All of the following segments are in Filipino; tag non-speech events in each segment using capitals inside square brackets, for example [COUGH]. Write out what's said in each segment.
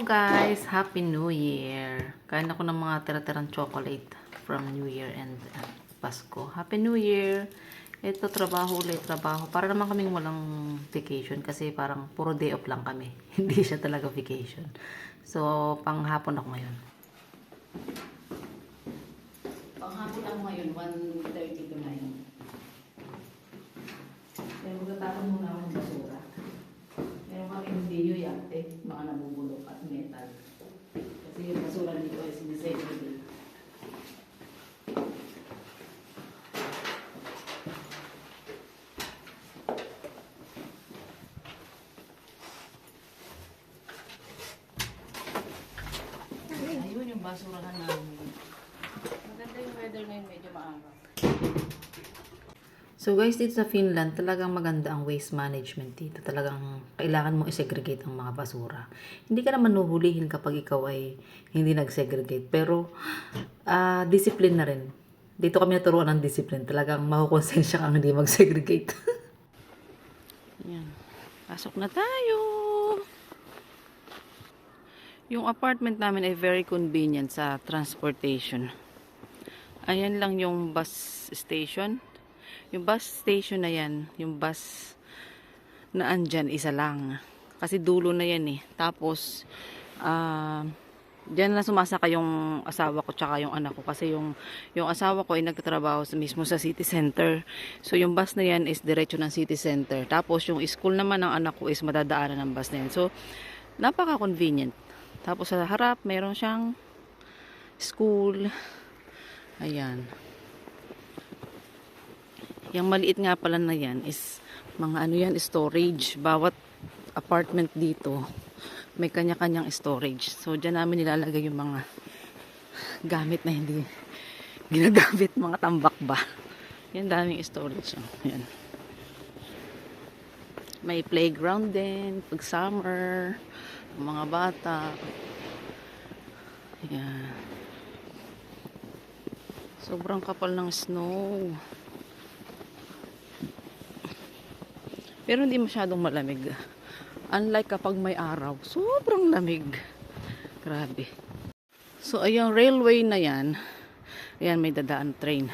guys! Happy New Year! Kain ako ng mga tira-tirang chocolate from New Year and Pasko. Happy New Year! Ito, trabaho ulit, trabaho. Para naman kaming walang vacation kasi parang puro day off lang kami. [LAUGHS] Hindi siya talaga vacation. So, panghapon ako ngayon. Panghapon ako ngayon, 1.30 to 9. Kaya magtatapon muna ako ng basura. Meron kami yung video yate, mga nabubulok at metal. Kasi yung basura dito ay sinisegregate. Ayun yung basurahan namin. Maganda yung weather ngayon, medyo maaraw. So guys, dito sa Finland, talagang maganda ang waste management dito. Talagang kailangan mo i-segregate ang mga basura. Hindi ka naman nuhulihin kapag ikaw ay hindi nag-segregate. Pero, ah discipline na rin. Dito kami naturuan ng discipline. Talagang makukonsensya kang hindi mag-segregate. [LAUGHS] Yan. Pasok na tayo. Yung apartment namin ay very convenient sa transportation. Ayan lang yung bus station. Yung bus station na yan, yung bus na andyan, isa lang. Kasi dulo na yan eh. Tapos, ah, Diyan na sumasaka yung asawa ko tsaka yung anak ko kasi yung yung asawa ko ay nagtatrabaho mismo sa city center. So yung bus na yan is diretso ng city center. Tapos yung school naman ng anak ko is madadaanan ng bus na yan. So napaka-convenient. Tapos sa harap meron siyang school. Ayan. Yung maliit nga pala na yan is mga ano yan, storage. Bawat apartment dito may kanya-kanyang storage. So, dyan namin nilalagay yung mga gamit na hindi ginagamit, mga tambak ba. Yan, daming storage. Yan. May playground din, pag summer, mga bata. Yan. Sobrang kapal ng snow. Pero hindi masyadong malamig. Unlike kapag may araw, sobrang lamig. Grabe. So, ayong railway na yan, ayan may dadaan train.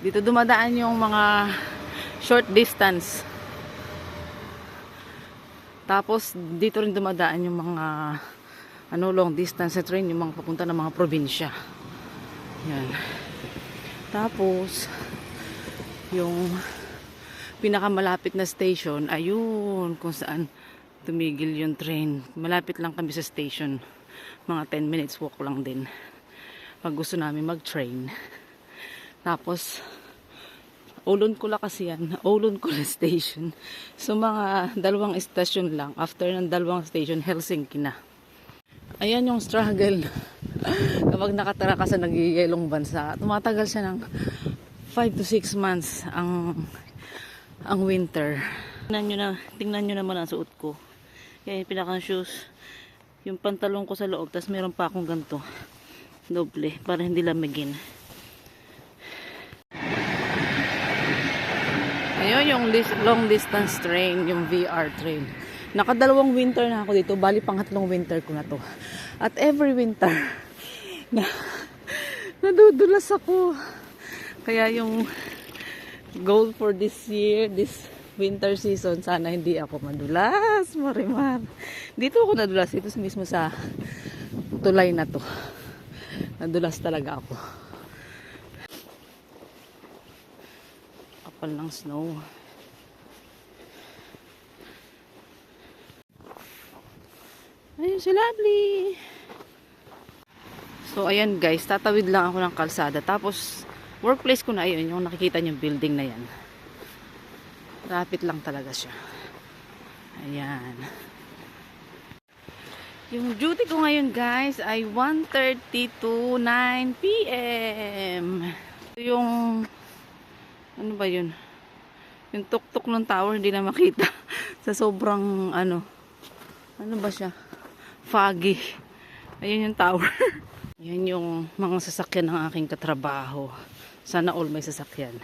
Dito dumadaan yung mga short distance. Tapos, dito rin dumadaan yung mga ano, long distance train, yung mga papunta ng mga probinsya. Yan. Tapos, yung pinakamalapit na station, ayun, kung saan tumigil yung train. Malapit lang kami sa station. Mga 10 minutes walk lang din. Pag gusto namin mag-train. Tapos, Ulon ko lang kasi yan. [LAUGHS] Ulon ko lang station. So, mga dalawang station lang. After ng dalawang station, Helsinki na. Ayan yung struggle. [LAUGHS] Kapag nakatara ka sa nagigilong bansa, tumatagal siya ng 5 to 6 months ang ang winter. Tingnan nyo, na, tingnan nyo naman ang suot ko. Yan yung pinakang shoes. Yung pantalon ko sa loob, tapos meron pa akong ganito. Doble, para hindi lamigin. Ayun, yung long distance train, yung VR train. Nakadalawang winter na ako dito. Bali, pangatlong winter ko na to. At every winter, [LAUGHS] na, nadudulas ako. Kaya yung goal for this year, this winter season, sana hindi ako madulas, marimar. Dito ako nadulas, dito mismo sa tulay na to. Nadulas talaga ako. Kapal ng snow. Ayun si Lovely. So, ayan guys, tatawid lang ako ng kalsada. Tapos, workplace ko na yun, yung nakikita niyo building na yan. Rapid lang talaga siya. Ayan. Yung duty ko ngayon guys ay 1.30 to 9 p.m. Yung, ano ba yun? Yung tuktok ng tower hindi na makita. [LAUGHS] Sa sobrang, ano, ano ba siya? Foggy. Ayun yung tower. [LAUGHS] Yan yung mga sasakyan ng aking katrabaho. Sana all may sasakyan. [LAUGHS]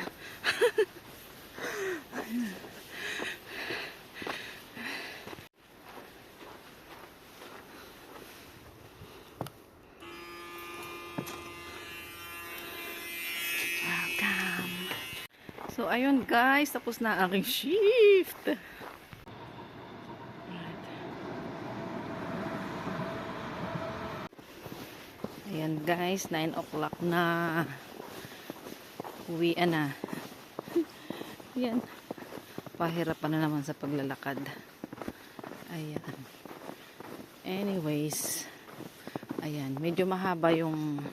So, ayun guys, tapos na aking shift. Ayan guys, 9 o'clock na. Uwian na. [LAUGHS] Ayan. Pahirapan na naman sa paglalakad. Ayan. Anyways, ayan, medyo mahaba yung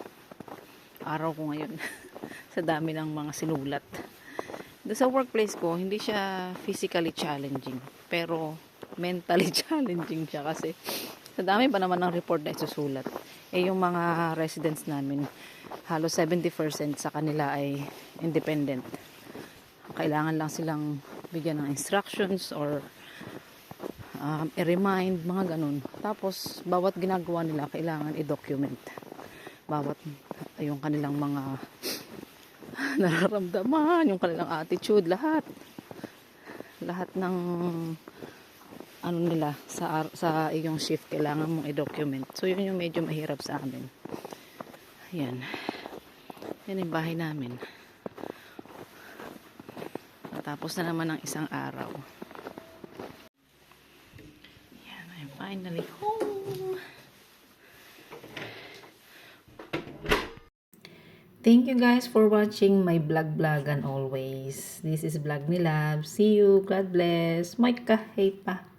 araw ko ngayon [LAUGHS] sa dami ng mga sinulat. Sa workplace ko, hindi siya physically challenging, pero mentally [LAUGHS] challenging siya kasi sa dami pa naman ng report na isusulat. Eh yung mga residents namin, halos 70% sa kanila ay independent. Kailangan lang silang bigyan ng instructions or um, i-remind, mga ganun. Tapos, bawat ginagawa nila, kailangan i-document. Bawat yung kanilang mga [LAUGHS] nararamdaman, yung kanilang attitude, lahat. Lahat ng ano nila sa sa iyong shift kailangan mong i-document. So yun yung medyo mahirap sa amin. Yan. Yan yung bahay namin. Natapos na naman ng isang araw. Yan, I'm finally home. Thank you guys for watching my vlog vlog and always. This is Vlog ni Love. See you. God bless. Moika. Hey pa.